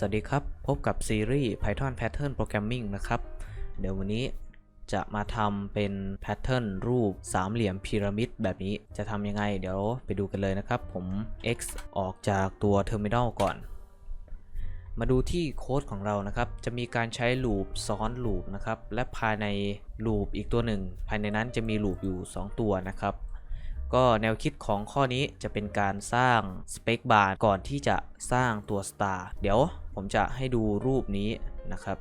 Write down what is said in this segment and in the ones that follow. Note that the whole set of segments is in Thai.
สวัสดีครับ พบกับซีรีส์ Python Pattern Programming นะครับ เดี๋ยววันนี้จะมาทำเป็นแพทเทิร์นรูปสามเหลี่ยมพีระมิดแบบนี้จะทำยังไง เดี๋ยวไปดูกันเลยนะครับ ผม X ออกจากตัว Terminal ก่อน มาดูที่โค้ดของเรานะครับ จะมีการใช้ลูปซ้อนลูปนะครับ และภายในลูปอีกตัวหนึ่ง ภายในนั้นจะมีลูปอยู่ 2 ตัวนะครับ ก็แนวคิดของข้อนี้จะเป็นการสร้างสเปคบาร์ก่อนที่จะสร้างตัว star เดี๋ยว ผมจะให้ดูรูปนี้นะครับ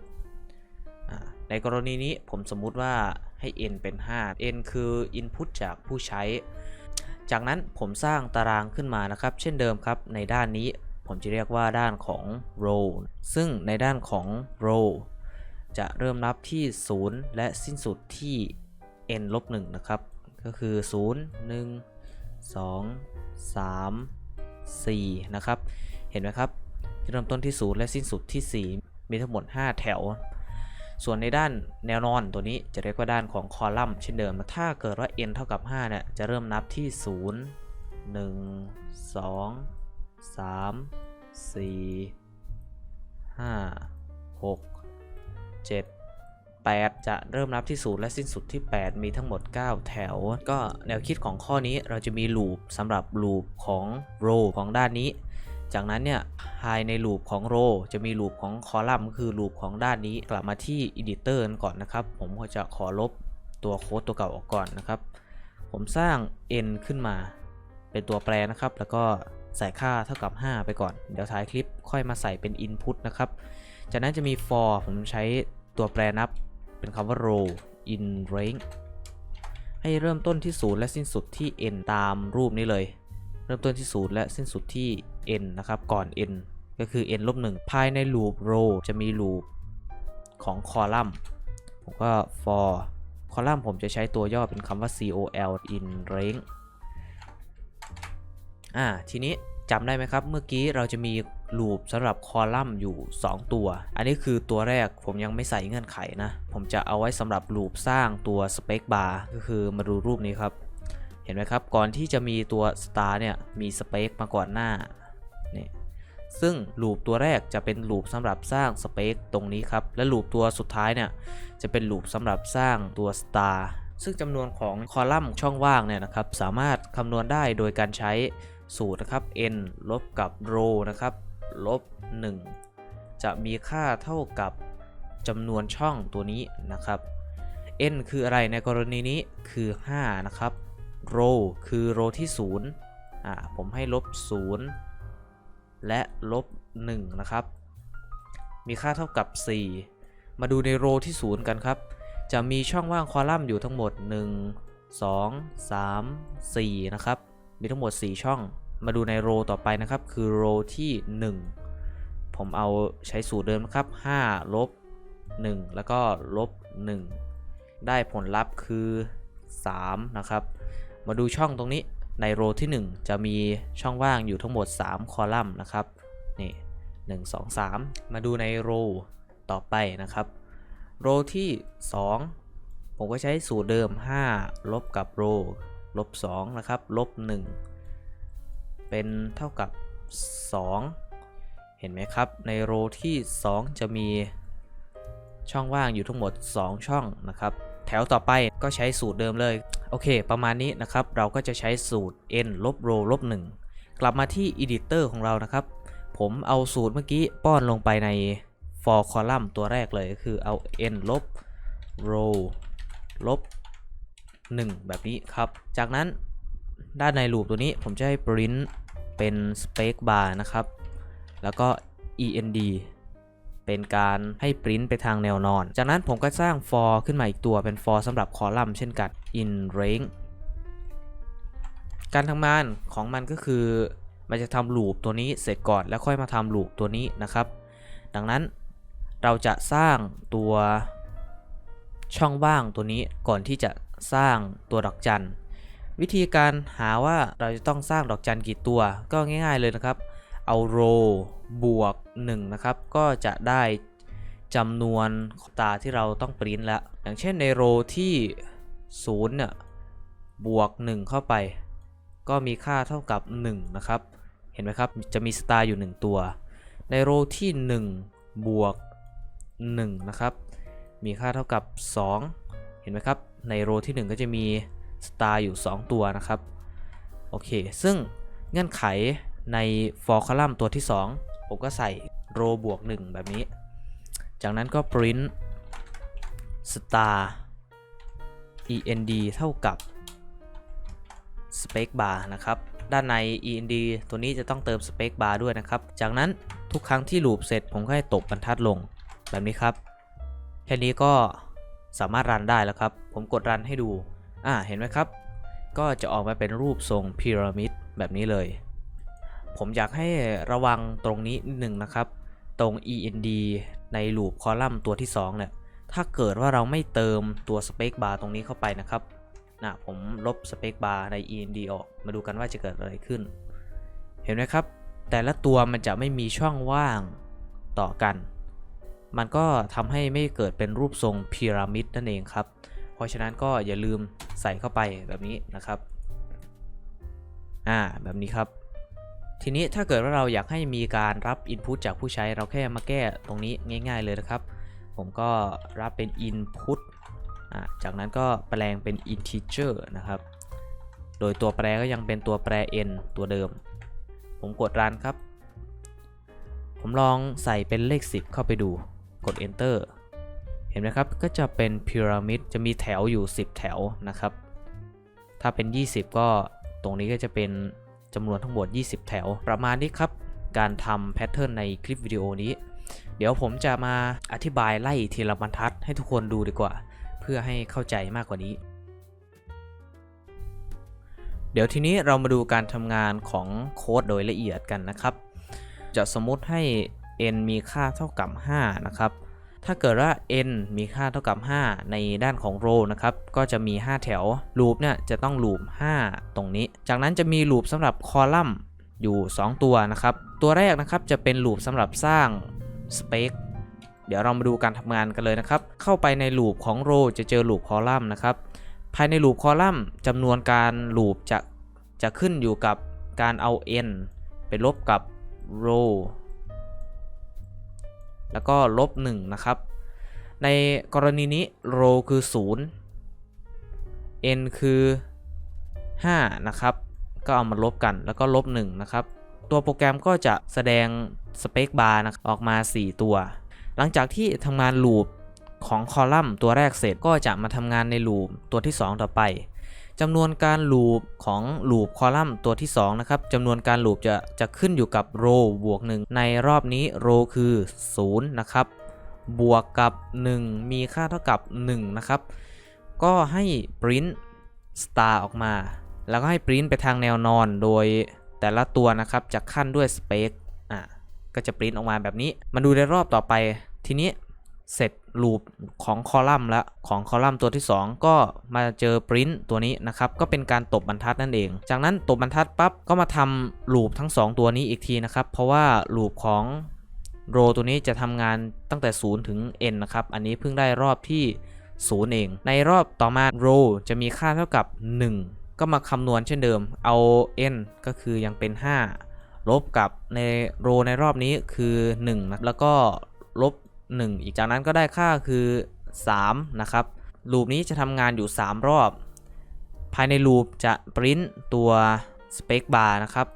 ในกรณีนี้ผมสมมุติว่าให้ n เป็น 5 n คือ input จากผู้ใช้ จากนั้นผมสร้างตารางขึ้นมานะครับ เช่นเดิมครับในด้านนี้ผมจะเรียกว่าด้านของ row ซึ่งในด้านของ row จะเริ่มนับที่ 0 และสิ้นสุดที่ n ลบ1นะครับ ก็คือ 0 1 2 3 4 นะครับ เห็นไหมครับ เริ่มต้นที่ 0 และสิ้นสุดที่ 4 มีทั้งหมด 5 แถว ส่วนในด้านแนวนอนตัวนี้จะเรียกว่าด้านของคอลัมน์เช่นเดิม ถ้าเกิดว่า n เท่ากับ5เนี่ยจะเริ่มนับที่ 0 1 2 3 4 5 6 7 8 จะเริ่มนับที่ 0 และสิ้นสุดที่ 8 มีทั้งหมด 9 แถว ก็แนวคิดของข้อนี้เราจะมีลูปสำหรับลูปของ row ของด้านนี้ จากนั้นเนี่ยภายในลูปของ row จะมีลูปของคอลัมน์คือลูปของด้านนี้กลับมาที่ editor ก่อนนะครับ ผมก็จะขอลบตัวโค้ดตัวเก่าออกก่อนนะครับ ผมสร้าง n ขึ้นมา เป็นตัวแปรนะครับ แล้วก็ใส่ค่าเท่ากับ 5 ไปก่อน เดี๋ยวท้ายคลิปค่อยมาใส่เป็น input นะครับ จากนั้นจะมี for ผมใช้ตัวแปรนับเป็นคำว่า row in range ให้เริ่มต้นที่ 0 และสิ้นสุดที่ n ตามรูปนี้เลย เริ่มต้นที่ 0 และสิ้นสุดที่ n นะครับก่อน n ก็คือ n ลบ1ภายใน loop row จะมี loop ของ column ผมก็ for column ผมจะใช้ตัวย่อเป็นคำว่า col in range อ่าทีนี้จำได้ไหมครับ เมื่อกี้เราจะมีลูปสำหรับคอลัมน์อยู่ 2 ตัว อันนี้คือตัวแรกผมยังไม่ใส่เงื่อนไขนะ ผมจะเอาไว้สำหรับลูปสร้างตัวสเปคบาร์ก็คือมาดูรูปนี้ครับ เห็นไหมครับ ก่อนที่จะมีตัว star เนี่ย มีสเปคมาก่อนหน้า ซึ่งลูปตัวแรกจะเป็นลูปสำหรับสร้างสเปคตรงนี้ครับ และลูปตัวสุดท้ายเนี่ยจะเป็นลูปสำหรับสร้างตัว star ซึ่งจำนวนของคอลัมน์ช่องว่างเนี่ยนะครับ สามารถคำนวณได้โดยการใช้สูตรนะครับ n ลบกับ row นะครับลบ 1 จะมีค่าเท่ากับจำนวนช่องตัวนี้นะครับ n คืออะไรในกรณีนี้คือ 5 นะครับ row คือ row ที่ 0 อ่า ผมให้ลบ 0 และลบ1นะครับ มีค่าเท่ากับ 4 มาดูใน row ที่ 0 กันครับ จะมีช่องว่างคอลัมน์อยู่ทั้งหมด 1 2 3 4 นะครับ มีทั้งหมด 4 ช่อง มาดูในโรต่อไปนะครับ คือโรที่ 1 ผมเอาใช้สูตรเดิมนะครับ 5 ลบ 1 แล้วก็ลบ 1 ได้ผลลัพธ์คือ 3 นะครับ มาดูช่องตรงนี้ ในโรที่ 1 จะมีช่องว่างอยู่ทั้งหมด 3 คอลัมน์นะครับนี่1 2 3 มาดูในโรต่อไปนะครับโรที่ 2 ผมก็ใช้สูตรเดิม 5 ลบกับโรลบ2นะครับลบ1เป็นเท่ากับ 2 เห็นไหมครับ ในโรที่ 2 จะมีช่องว่างอยู่ทั้งหมด 2 ช่องนะครับ แถวต่อไปก็ใช้สูตรเดิมเลย โอเค ประมาณนี้นะครับ เราก็จะใช้สูตร n ลบ row ลบ1กลับมาที่ editor ของเรานะครับ ผมเอาสูตรเมื่อกี้ป้อนลงไปใน for column ตัวแรกเลยก็คือเอา n ลบ row ลบ 1 แบบนี้ครับ จากนั้นด้านในลูปตัวนี้ผมจะให้ print เป็น space bar นะครับ แล้วก็ end เป็นการให้ print ไปทางแนวนอน จากนั้นผมก็สร้าง for ขึ้นมาอีกตัวเป็น for สำหรับคอลัมน์เช่นกัน in range การทำงานของมันก็คือ มันจะทำลูปตัวนี้เสร็จก่อนแล้วค่อยมาทำลูปตัวนี้นะครับ ดังนั้นเราจะสร้างตัวช่องว่างตัวนี้ก่อนที่จะสร้างตัวดอกจัน วิธีการหาว่าเราจะต้องสร้างดอกจันกี่ตัวก็ง่าย ๆเลยนะครับ เอา row บวก1นะครับก็จะได้จำนวนตาที่เราต้องปริ้นแล้วอย่างเช่นใน row ที่0เนี่ยบวก 1 เข้าไป ก็มีค่าเท่ากับ 1 นะครับ เห็นไหมครับ จะมีสตาร์อยู่ 1 ตัว ในโรที่ 1 บวก 1 นะครับ มีค่าเท่ากับ 2 เห็นไหมครับ ในโรที่ 1 ก็จะมีสตาร์อยู่ 2 ตัวนะครับ โอเค ซึ่งเงื่อนไข ใน for column ตัวที่ 2 ผมก็ใส่ row บวก1แบบนี้ จากนั้นก็ print star end เท่ากับ space bar นะครับ ด้านใน end ตัวนี้จะต้องเติม space bar ด้วยนะครับ จากนั้นทุกครั้งที่ลูปเสร็จผมก็ให้ตกบรรทัดลงแบบนี้ครับ แค่นี้ก็สามารถรันได้แล้วครับ ผมกดรันให้ดู อ่า เห็นไหมครับ ก็จะออกมาเป็นรูปทรงพีระมิดแบบนี้เลย ผมอยากให้ระวังตรงนี้นิดหนึ่งนะครับ ตรง end ในลูปคอลัมน์ตัวที่2เนี่ยถ้าเกิดว่าเราไม่เติมตัวสเปคบาร์ตรงนี้เข้าไปนะครับนะผมลบสเปคบาร์ใน end ออกมาดูกันว่าจะเกิดอะไรขึ้น เห็นไหมครับ แต่ละตัวมันจะไม่มีช่องว่างต่อกัน มันก็ทำให้ไม่เกิดเป็นรูปทรงพีระมิดนั่นเองครับ เพราะฉะนั้นก็อย่าลืมใส่เข้าไปแบบนี้นะครับ อ่าแบบนี้ครับ ทีนี้ถ้าเกิดว่าเราอยากให้มีการรับ Input จากผู้ใช้เราแค่มาแก้ตรงนี้ง่าย ๆเลยนะครับ ผมก็รับเป็น Input จากนั้นก็แปลงเป็น Integer นะครับ โดยตัวแปรก็ยังเป็นตัวแปร n ตัวเดิม ผมกดรันครับ ผมลองใส่เป็นเลข 10 เข้าไปดูกด Enter เห็นไหมครับ ก็จะเป็นพีระมิดจะมีแถวอยู่ 10 แถวนะครับ ถ้าเป็น 20 ก็ตรงนี้ก็จะเป็น จำนวนทั้งหมด 20 แถว ประมาณนี้ครับ การทำแพทเทิร์นในคลิปวิดีโอนี้ เดี๋ยวผมจะมาอธิบายไล่ทีละบรรทัดให้ทุกคนดูดีกว่า เพื่อให้เข้าใจมากกว่านี้ เดี๋ยวทีนี้เรามาดูการทำงานของโค้ดโดยละเอียดกันนะครับ จะสมมติให้ n มีค่าเท่ากับ 5 นะครับ ถ้าเกิดว่า n มีค่าเท่ากับ 5 ในด้านของ row นะครับ ก็จะมี 5 แถวลูปเนี่ยจะต้องลูป 5 ตรงนี้ จากนั้นจะมีลูปสำหรับคอลัมน์อยู่ 2 ตัวนะครับ ตัวแรกนะครับจะเป็นลูปสำหรับสร้าง space เดี๋ยวเรามาดูการทำงานกันเลยนะครับ เข้าไปในลูปของ row จะเจอลูปคอลัมน์นะครับ ภายในลูปคอลัมน์จำนวนการลูปจะจะขึ้นอยู่กับการเอา n ไปลบกับ row แล้วก็ลบ1นะครับ ในกรณีนี้ row คือ 0 n คือ 5 นะครับ ก็เอามาลบกันแล้วก็ลบ1นะครับ ตัวโปรแกรมก็จะแสดงสเปคบาร์นะออกมา 4 ตัว หลังจากที่ทำงานลูปของคอลัมน์ตัวแรกเสร็จก็จะมาทำงานในลูปตัวที่ 2 ต่อไป จำนวนการลูปของลูปคอลัมน์ตัวที่2นะครับจำนวนการลูปจะจะขึ้นอยู่กับ row บวก 1 ในรอบนี้ row คือ0นะครับบวกกับ 1 มีค่าเท่ากับ 1 นะครับ ก็ให้ print star ออกมา แล้วก็ให้ print ไปทางแนวนอนโดยแต่ละตัวนะครับจะขั้นด้วย space อะก็จะ print ออกมาแบบนี้ มาดูในรอบต่อไปทีนี้ เสร็จลูปของคอลัมน์แล้วของคอลัมน์ตัวที่ 2 ก็มาเจอ print ตัวนี้นะครับก็เป็นการตบบรรทัดนั่นเอง จากนั้นตบบรรทัดปั๊บก็มาทำลูปทั้ง 2 ตัวนี้อีกทีนะครับ เพราะว่าลูปของ row ตัวนี้จะทำงานตั้งแต่ 0 ถึง n นะครับ อันนี้เพิ่งได้รอบที่ 0 เอง ในรอบต่อมา row จะมีค่าเท่ากับ 1 ก็มาคำนวณเช่นเดิม เอา n ก็คือยังเป็น 5 ลบกับใน row ในรอบนี้คือ1นะแล้วก็ลบ 1 อีกจากนั้นก็ได้ค่าคือ 3 นะครับลูปนี้จะทำงานอยู่ 3 รอบ ภายในลูปจะปริ้นตัว spec bar นะครับ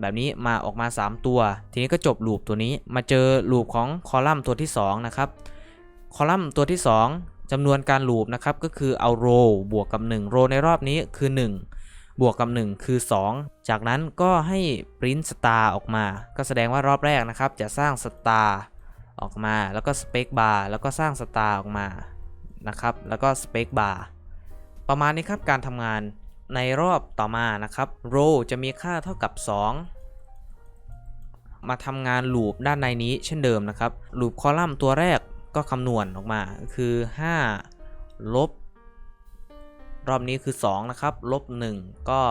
แบบนี้มาออกมา 3 ตัว ทีนี้ก็จบลูปตัวนี้มาเจอลูปของคอลัมน์ตัวที่ 2 นะครับ คอลัมน์ตัวที่ 2จำนวนการลูปนะครับก็คือเอา row บวกกับ1 row ในรอบนี้คือ 1 บวกกับ 1 คือ 2 จากนั้นก็ให้ print star ออกมา ก็แสดงว่ารอบแรกนะครับจะสร้าง star ออกมาแล้วก็ spec bar แล้วก็สร้าง star ออกมานะครับ แล้วก็ spec bar ประมาณนี้ครับการทำงานในรอบต่อมานะครับ row จะมีค่าเท่ากับ 2 มาทำงานลูปด้านในนี้เช่นเดิมนะครับลูปคอลัมน์ตัวแรกก็คำนวณออกมาคือ 5 ลบ รอบนี้คือ 2 นะครับ ลบ 1 ก็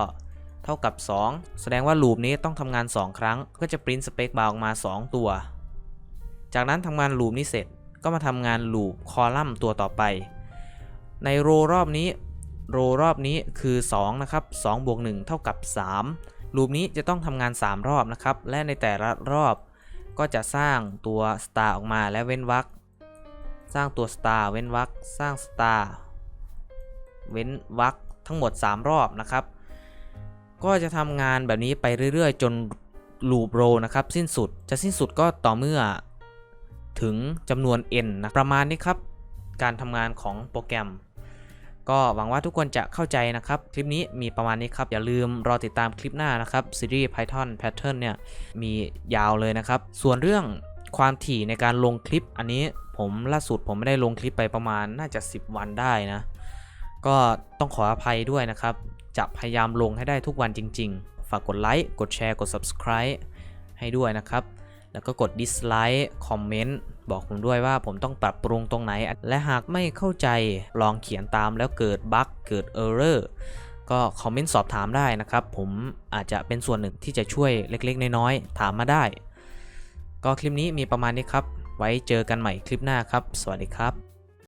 เท่ากับ 2 แสดงว่าลูปนี้ต้องทำงาน 2 ครั้ง ก็จะ print spec bar ออกมา 2 ตัว จากนั้นทำงานลูปนี้เสร็จก็มาทำงานลูปคอลัมน์ตัวต่อไป ในโรรอบนี้โรรอบนี้คือ2นะครับ2บวก1เท่ากับ 3 ลูปนี้จะต้องทำงาน 3 รอบนะครับ และในแต่ละรอบก็จะสร้างตัว star ออกมาและเว้นวรรคสร้างตัว star เว้นวรรคสร้าง star เว้นวรรคทั้งหมด 3 รอบนะครับ ก็จะทำงานแบบนี้ไปเรื่อยๆ จน loop row นะครับ สิ้นสุดจะสิ้นสุดก็ต่อเมื่อ ถึงจำนวน n นะประมาณนี้ครับ การทำงานของโปรแกรม ก็หวังว่าทุกคนจะเข้าใจนะครับ คลิปนี้มีประมาณนี้ครับ อย่าลืมรอติดตามคลิปหน้านะครับซีรีส์ Python Pattern เนี่ยมียาวเลยนะครับ ส่วนเรื่องความถี่ในการลงคลิป อันนี้ผมล่าสุดผมไม่ได้ลงคลิปไปประมาณน่าจะ 10 วันได้นะ ก็ต้องขออภัยด้วยนะครับ จะพยายามลงให้ได้ทุกวันจริง ๆ ฝากกดไลค์กดแชร์กด subscribe ให้ด้วยนะครับ แล้วก็กด dislike คอมเมนต์บอกผมด้วยว่าผมต้องปรับปรุงตรงไหน และหากไม่เข้าใจลองเขียนตามแล้วเกิดบั๊กเกิด error ก็คอมเมนต์สอบถามได้นะครับ ผมอาจจะเป็นส่วนหนึ่งที่จะช่วยเล็กๆ น้อยๆ ถามมาได้ ก็คลิปนี้มีประมาณนี้ครับ ไว้เจอกันใหม่คลิปหน้าครับ สวัสดีครับ